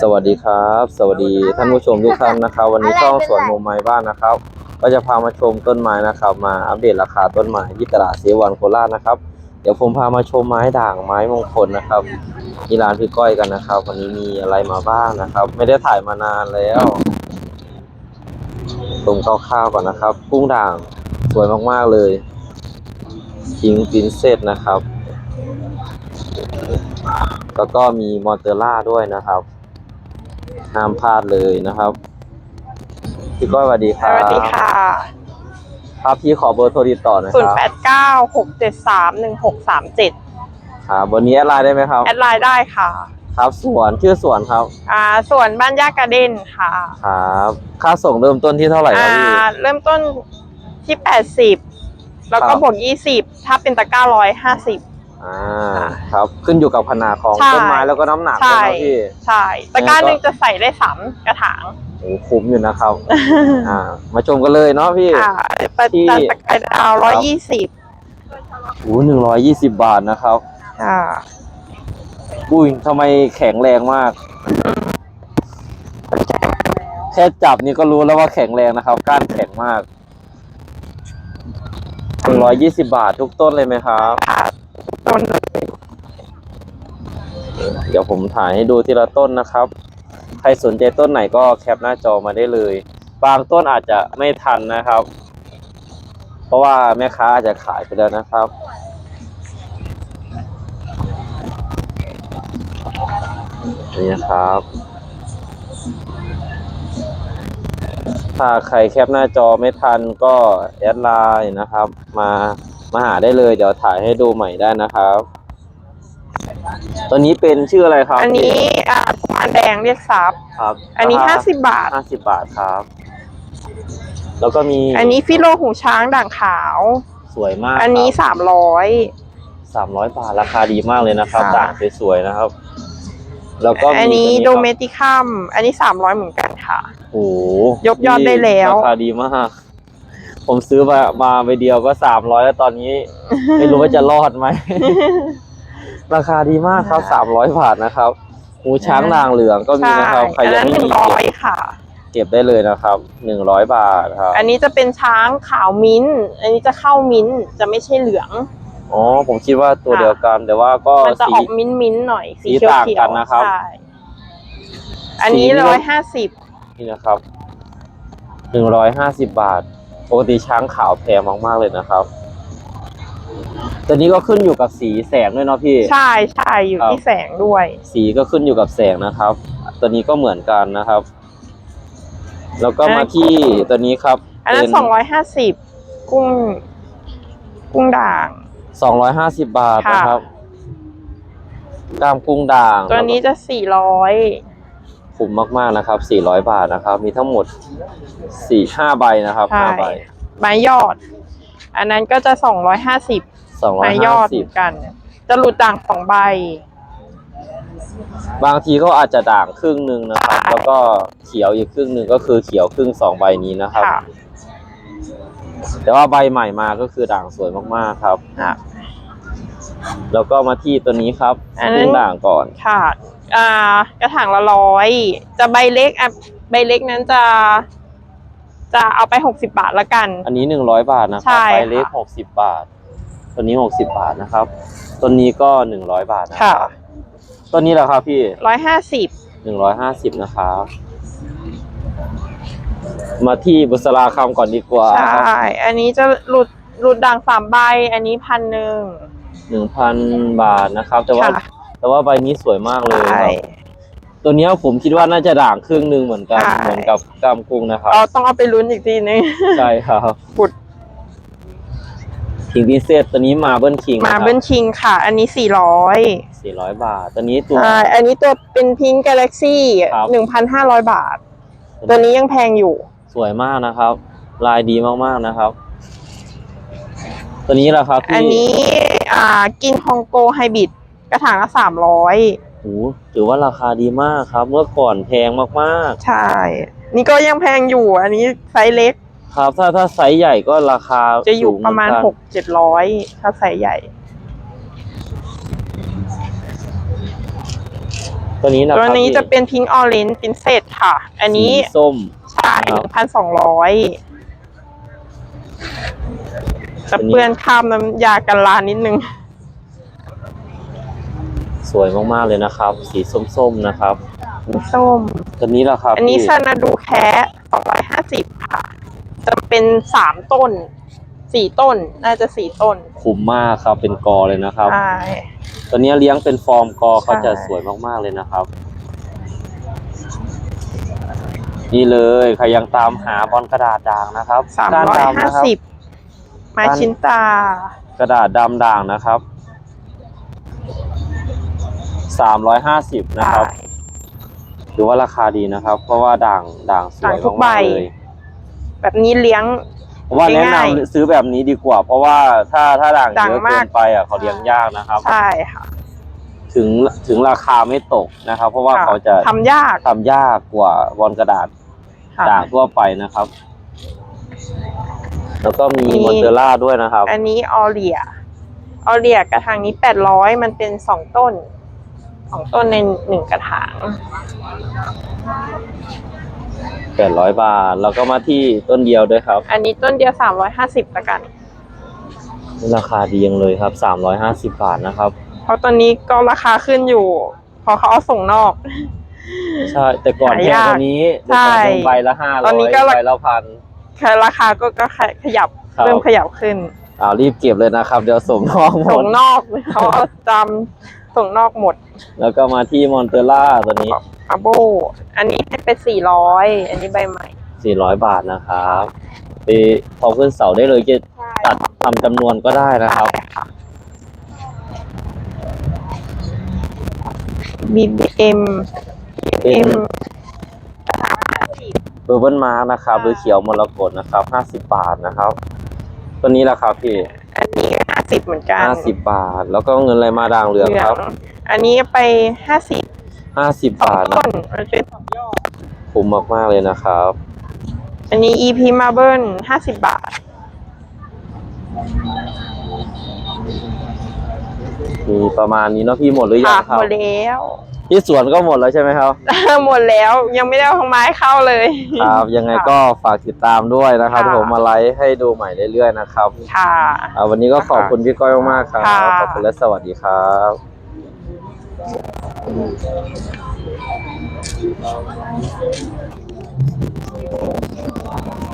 สวัสดีครับ สวัสดีท่านผู้ชมทุกท่านนะครับ วันนี้ช่องสวนมุมไม้บ้านนะครับ ก็จะพามาชมต้นไม้นะครับ มาอัปเดตราคาต้นไม้ที่ตลาดเซวันโคราชนะครับ เดี๋ยวผมพามาชมไม้ด่างไม้มงคลนะครับที่ร้านพี่ก้อยกันนะครับ วันนี้มีอะไรมาบ้างนะครับ ไม่ได้ถ่ายมานานแล้วชมคร่าวๆก่อนนะครับกุ้งด่างสวยมากๆเลยคิงปินเซตนะครับ แล้วก็มีมอนเตอร่าด้วยนะครับ ห้ามพลาดเลยนะครับ พี่ก้อยสวัสดีคสรับวัสดีค่ะครับพี่ขอเบอร์โทรติดต่อหนะค0รับ8 9 6 7 3 1 6 3 7ครับวันนี้แอดไลน์ได้ไหมครับ แอดไลน์ได้ค่ะครับสวนชื่อสวนครับอ่าส่วนบ้านย่าการ์เด้นค่ะครับค่าส่งเริ่มต้นที่เท่าไหร่คอ่ารับพี่ เริ่มต้นที่80แล้วก็ครับ บวก20ถ้าเป็นตะกร้าร้อยห้าสิบ อ่า ครับ ขึ้นอยู่กับขนาดของใช่ ต้นไม้แล้วก็น้ำหนักใช่ด้วยนะพี่ ใช่ตะกร้าหนึ่งจะใส่ได้สามกระถางโอ้คุ้มอยู่นะครับ อ่า มาชมกันเลยเนาะพี่ ค่ะปที่จัดตะกร้าดาวร้อยยี่สิบโอ้หนึ่งร้อยยี่สิบบาทนะครับค่ะอุ้ยทำไมแข็งแรงมาก แค่จับนี่ก็รู้แล้วว่าแข็งแรงนะครับ ก้านแข็งมากหนึ่งร้อยยี่สิบาททุกต้นเลยไหมครับ ค่ะต้น เดี๋ยวผมถ่ายให้ดูทีละต้นนะครับ ใครสนใจต้นไหนก็แคปหน้าจอมาได้เลย บางต้นอาจจะไม่ทันนะครับ เพราะว่าแม่ค้าอาจจะขายไปแล้วนะครับนี่นะครับ ถ้าใครแคปหน้าจอไม่ทันก็แอดไลน์นะครับ มามาหาได้เลย เดี๋ยวถ่ายให้ดูใหม่ได้นะครับ ตัวนี้เป็นชื่ออะไรครับอันนี้อ่ากุมารแดงเรียกซับครับอันนี้ห้าสิบบาทห้าสิบบาทครับ แล้วก็มีอันนี้ฟิโลหูช้างด่างขาว สวยมาก อันนี้สามร้อยสามร้อยบาทราคาดีมากเลยนะครับค่ะด่างสวยๆนะครับ แล้วก็มีอันนี้ตัวโดเมติคัมอันนี้สามร้อยเหมือนกันค่ะโอ้โหยกยอดได้แล้วราคาดีมากผมซื้อมามาไปเดียวก็สามร้อยแล้วตอนนี้ ไม่รู้ว่าจะรอดไหม ราคาดีมากครับสามร้อยบาทนะครับหูช้างนางเหลืองก็มีใช่นะครับใครอันยังนั้นไม่หนึ่มีงร้อยค่ะ เก็บได้เลยนะครับหนึ่งร้อยบาทครับ อันนี้จะเป็นช้างขาวมิ้นท์อันนี้จะเข้ามิ้นท์จะไม่ใช่เหลืองอ๋อผมคิดว่าตัวเดียวกัน แต่ว่าก็มันจะสีออกมิ้นท์มิ้นท์หน่อยสีสีเขียวต่างเขีกัยวนนะครับใช่อันนี้สีนี่ก็ร้อยห้าสิบนี่นะครับหนึ่งร้อยห้าสิบบาทปกติช้างขาวแพงมากๆเลยนะครับ ตัวนี้ก็ขึ้นอยู่กับสีแสงด้วยเนาะพี่ ใช่ใช่อยู่ครับที่แสงด้วย สีก็ขึ้นอยู่กับแสงนะครับ ตัวนี้ก็เหมือนกันนะครับ แล้วก็มาที่ตัวนี้ครับ อันนั้นสองร้อยห้าสิบกุ้ง กุ้งด่างสองร้อยห้าสิบบาทค่ะนะครับกล้ามกุ้งด่าง ตัวนี้จะสี่ร้อยคุ้มมากๆนะครับสี่ร้อยบาทนะครับ มีทั้งหมดสี่ห้าใบนะครับใช่ห้าใบไม้ยอด อันนั้นก็จะสองร้อยห้าสิบสองร้อยไม้ยห้าอดเหสิมืบอนกัน จะหลุดด่างสองใบบางทีก็อาจจะด่างครึ่งหนึ่งนะครับใช่แล้วก็เขียวอีกครึ่งหนึ่งก็คือเขียวครึ่งสองใบนี้นะครับ ค่ะ แต่ว่าใบใหม่มาก็คือด่างสวยมากๆครับค่ะ แล้วก็มาที่ตัวนี้ครับอันนั้นกุ้งด่างก่อน ค่ะอ่ากระถางละร้อย จะใบเล็กอะใบเล็กนั้นจะ จะเอาไปหกสิบาทละกัน อันนี้หนึ่งร้อยบาทนะคใช่รับค่ะใบเล็กหกสิบบาท ตัวนี้หกสิบาทนะครับ ตัวนี้ก็หนึ่งร้อยบาทนะคค่ะรับตัวนี้แหละครับพี่ ร้อยห้าสิบหนึ่งร้อยห้าสิบนะครับ มาที่บุษราคำก่อนดีกว่า ใช่ อันนี้จะหลุดหลุดด่างสามใบ อันนี้พันหนึ่งหนึ่งพันบาทนะครับ แต่ว่าค่ะ แต่ว่าใบนี้สวยมากเลยคใช่รับ ตัวเนี้ยผมคิดว่าน่าจะด่างครึ่งหนึ่งเหมือนกันใช่ เหมือนกับกล้ามกุ้งนะครับเราต้องเอาไปลุ้นอีกทีนึง ใช่ครับปุดคิงพิเศษตัวนี้มาเบิ้ลคิงมาเบิ้ลคิงค่ะ อันนี้สี่ร้อยสี่ร้อยบาท ตัวนี้ตัว ใช่อันนี้ตัวเป็นพิงค์กาแล็กซี่ครับหนึ่งพันห้าร้อยบาท ตัวนี้ยังแพงอยู่ สวยมากนะครับ ลายดีมากๆนะครับ ตัวนี้แหละครับที่อันนี้อ่ากินคองโกไฮบริดกระถางละสามร้อย โอ้โหถือว่าราคาดีมากครับ เมื่อก่อนแพงมากใช่ นี่ก็ยังแพงอยู่ อันนี้ไซส์เล็กๆ ครับ ถ้าถ้าไซส์ใหญ่ก็ราคาจะอยู่สูงประมาณเอนหกันกเจ็ดร้อยถ้าไซส์ใหญ่ตัวนี้นะคตัวรับนี้พี่จะเป็นพิงออเรนจ์พินเซตค่ะ อันนี้ สีส้ม ใช่คหรับนึ่งพันสองร้อยจะอันนี้เปื้อนข้ามน้ำยากันลานิดนึง สวยมากๆเลยนะครับ สีส้มๆนะครับส้ม ตัวนี้ละครับอันนี้พี่ซานาดูแคะสองร้อยห้าสิบค่ะ จะเป็นสามต้น สี่ต้น น่าจะสี่ต้น คุ้มมากครับ เป็นกอเลยนะครับ ใช่ ตัวนี้เลี้ยงเป็นฟอร์มกอเขาจะใช่สวยมากๆเลยนะครับ นี่เลยใครยังตามหาบอลกระดาษด่างนะครับสามก้นร้อยดำห้านะครับสิบมาชินตากระดาษดำด่างนะครับ สามร้อยห้าสิบนะครับ ใช่ ถือว่าราคาดีนะครับ เพราะว่าด่างด่างสวยด่างทุกใบ มากๆเลยแบบนี้เลี้ยง ผมว่าแนะนำง่ายซื้อแบบนี้ดีกว่า เพราะว่าถ้าถ้าด่างด่างเยอะมาเกิก นไปอะเขาเลี้ยงยากนะครับ ใช่ค่ะ ถึงถึงราคาไม่ตกนะครับ เพราะว่าค่ะ เขาจะทำยากทำยากกว่าบอลกระดาษค่ะ ด่างทั่วไปนะครับ แล้วก็มีมี มอนเตล่าด้วยนะครับ อันนี้ออเรียออเรียกระถางนี้แปดร้อยมันเป็นสองต้น สองต้นในหนึ่งกระถางแปดร้อยบาท แล้วก็มาที่ต้นเดียวด้วยครับ อันนี้ต้นเดียวสามร้อยห้าสิบละกันราคาดียังเลยครับสามร้อยห้าสิบาทนะครับ เพราะตอนนี้ก็ราคาขึ้นอยู่เพอเขาเอาส่งนอก ใช่ แต่ก่อนหาแพงยากกว่านี้ใช่แต่ก่อนเป็นใบละห้าตร้ออนนี้ยก็ราใบละพันคือราคาก็ก็ขยับครับเริ่มขยับขึ้น อ้าวรีบเก็บเลยนะครับ เดี๋ยวส่งนอกหมส่ดงนอกเขาเอาจำส่งนอกหมดแล้วก็มาที่มอนเตล่าตัวนี้ อาโบอันนี้ให้ไปสี่ร้อยอันนี้ใบใหม่สี่ร้อยบาทนะครับไปพอขึ้นเสาได้เลยจะใช่ตัดทำจำนวนก็ได้นะครับค่ะ BBM เป็น M เบอร์เบิลมาร์กนะครับ หรือเขียวมรกตนะครับห้าสิบบาทนะครับ ตัวนี้ราคาพี่อันนี้ห้าสิบเหมือนกันห้าสิบบาท แล้วก็เงินอะไรมาด่างเหลืองครับ อันนี้ไปห้าสิบห้าสิบสองบาทนะต้นมันเป็นสองยอดคุ้มมากๆเลยนะครับ อันนี้ EP Marble ห้าสิบบาท มีประมาณนี้เนาะพี่หมดหรือยัค่ะงครับหมดแล้ว ที่สวนก็หมดแล้วใช่ไหมครับ หมดแล้วยังไม่ได้เอาของไม้เข้าเลย ครับ ยังไงก็ฝากติดตามด้วยนะครับค่ะผมมาไลฟ์ให้ดูใหม่เรื่อยๆนะครับค่ะอ่าวันนี้ก็ขอบคุณพี่ก้อยมากๆครับค่ะ ขอบคุณและสวัสดีครับ